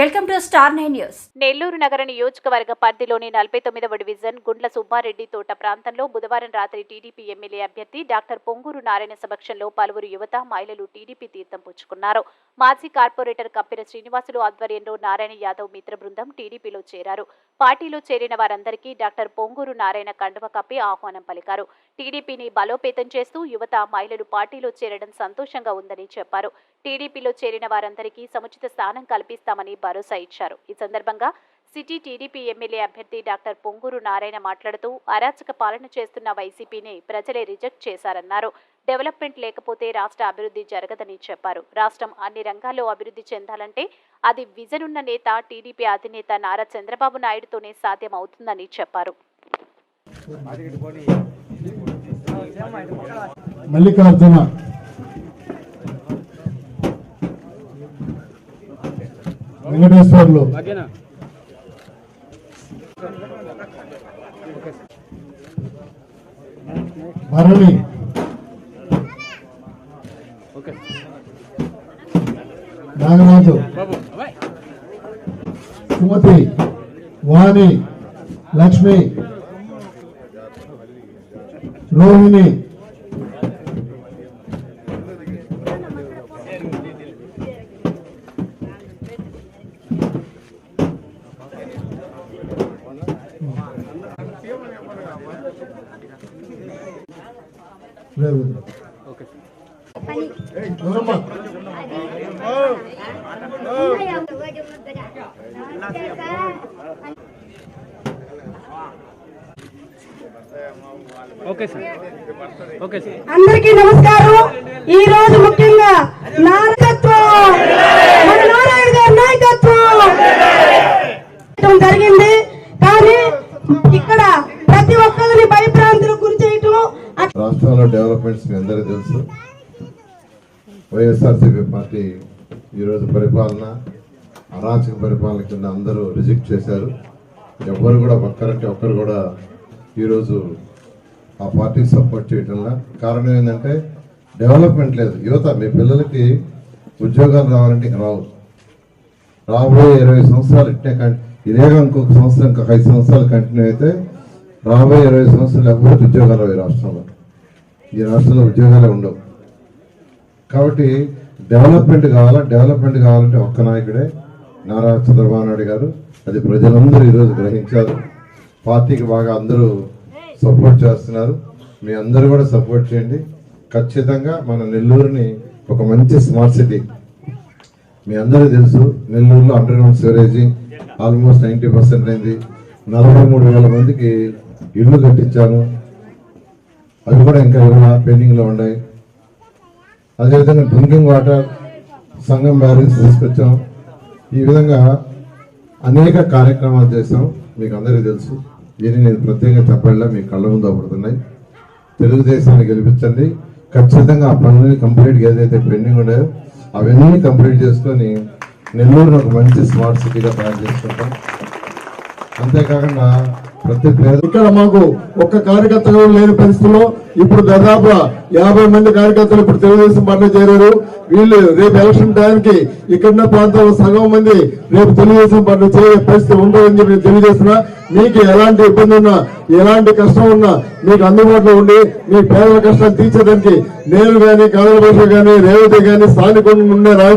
Welcome to Star Nine News. Nellore నగర నియోజకవర్గ పరిధిలోని నలభై తొమ్మిదవ డివిజన్ గుండ్ల సుబ్బారెడ్డి తోట ప్రాంతంలో బుధవారం రాత్రి టీడీపీ ఎమ్మెల్యే అభ్యర్థి డాక్టర్ పొంగూరు నారాయణ సమక్షంలో పలువురు యువత మహిళలు టీడీపీ తీర్థం పుచ్చుకున్నారు. మాజీ కార్పొరేటర్ కప్పిన శ్రీనివాసులు ఆధ్వర్యంలో నారాయణ యాదవ్ మిత్ర బృందం టీడీపీలో చేరారు. పార్టీలో చేరిన వారందరికీ డాక్టర్ పొంగూరు నారాయణ కండువ కప్పి ఆహ్వానం పలికారు. టీడీపీని బలోపేతం చేస్తూ యువత మహిళలు పార్టీలో చేరడం సంతోషంగా ఉందని చెప్పారు. టీడీపీలో చేరిన వారందరికీ సముచిత స్థానం కల్పిస్తామని భరోసా ఇచ్చారు. ఈ సందర్భంగా సిటీ టీడీపీ ఎమ్మెల్యే అభ్యర్థి డాక్టర్ పొంగూరు నారాయణ మాట్లాడుతూ అరాచక పాలన చేస్తున్న వైసీపీని ప్రజలే రిజెక్ట్ చేశారన్నారు. డెవలప్మెంట్ లేకపోతే రాష్ట్ర అభివృద్ధి జరగదని చెప్పారు. రాష్ట్రం అన్ని రంగాల్లో అభివృద్ధి చెందాలంటే అది విజన్ ఉన్న నేత టీడీపీ అధినేత నారా చంద్రబాబు నాయుడుతోనే సాధ్యమవుతుందని చెప్పారు. మల్లికార్జున వెంకటేశ్వర్లు. భరణి. నాగరాజు. సుమతి. వాణి. లక్ష్మి. రోహిణి. లేదు ఎవరమ్మా? Okay sir. Okay sir. అందరికీ నమస్కారం. ఈ రోజు ముఖ్యంగా నాయకత్వం. మన నారాయణ గారి నాయకత్వం. జరిగింది. కానీ ఇక్కడ ప్రతి ఒక్కరిని భయభ్రాంతులకు గురి చేయటం రాష్ట్రంలో డెవలప్మెంట్స్ మీ అందరికీ తెలుసు. వైఎస్ఆర్సీపీ పార్టీ ఈరోజు పరిపాలన అరాచక పరిపాలన కింద అందరూ రిజెక్ట్ చేశారు. ఎవ్వరు కూడా ఒక్కరంటే ఒక్కరు కూడా ఈరోజు ఆ పార్టీకి సపోర్ట్ చేయటంలా కారణం ఏంటంటే డెవలప్మెంట్ లేదు. యువత మీ పిల్లలకి ఉద్యోగాలు రావాలంటే రావు. రాబోయే ఇరవై సంవత్సరాలు ఇట్టే కం- ఇదేగా ఇంకొక సంవత్సరం ఇంకొక ఐదు సంవత్సరాలు కంటిన్యూ అయితే రాబోయే ఇరవై సంవత్సరాలు ఎవరికి ఉద్యోగాలు రావు రాష్ట్రంలో. ఈ రాష్ట్రంలో ఉద్యోగాలే ఉండవు. కాబట్టి డెవలప్మెంట్ కావాలా? డెవలప్మెంట్ కావాలంటే ఒక్క నాయకుడే నారా చంద్రబాబు నాయుడు గారు. అది ప్రజలందరూ ఈరోజు గ్రహించారు. పార్టీకి బాగా అందరూ సపోర్ట్ చేస్తున్నారు. మీ అందరూ కూడా సపోర్ట్ చేయండి. ఖచ్చితంగా మన నెల్లూరుని ఒక మంచి స్మార్ట్ సిటీ. మీ అందరూ తెలుసు నెల్లూరులో underground sewerage almost ninety percent అయింది. నలభై మూడు వేల మందికి ఇల్లు కట్టించాను. అవి కూడా ఇంకా ఏమైనా పెండింగ్లో ఉన్నాయి అదేవిధంగా డ్రింకింగ్ వాటర్ సంఘం బ్యారెన్స్ తీసుకొచ్చాం. ఈ విధంగా అనేక కార్యక్రమాలు చేసాం మీకు అందరికీ తెలుసు. దీన్ని నేను ప్రత్యేకంగా చెప్పడంలో మీ కళ్ళ ముందు అవపడుతున్నాయి. తెలుగుదేశాన్ని గెలిపించండి. ఖచ్చితంగా ఆ పనులని కంప్లీట్గా ఏదైతే పెండింగ్ ఉన్నాయో అవన్నీ కంప్లీట్ చేసుకొని నెల్లూరును ఒక మంచి స్మార్ట్ సిటీగా తయారు చేసుకుంటాం. అంతేకాకుండా ప్రతి ఇక్కడ మాకు ఒక్క కార్యకర్త కూడా లేని పరిస్థితిలో ఇప్పుడు దాదాపు యాభై మంది కార్యకర్తలు ఇప్పుడు తెలుగుదేశం పార్టీ చేరారు. వీళ్ళు రేపు ఎలక్షన్ టైంకి ఇక్కడున్న ప్రాంతంలో సగం మంది రేపు తెలుగుదేశం పార్టీ చేరే పరిస్థితి ఉండదని చెప్పి నేను తెలియజేస్తున్నా. మీకు ఎలాంటి ఇబ్బంది ఉన్నా ఎలాంటి కష్టం ఉన్నా మీకు అందుబాటులో ఉండి మీ పేదల కష్టాలు తీర్చేదానికి నేను గాని కాంగ్రెస్ భాష గాని రేవతి గాని స్థానికంగా ఉండే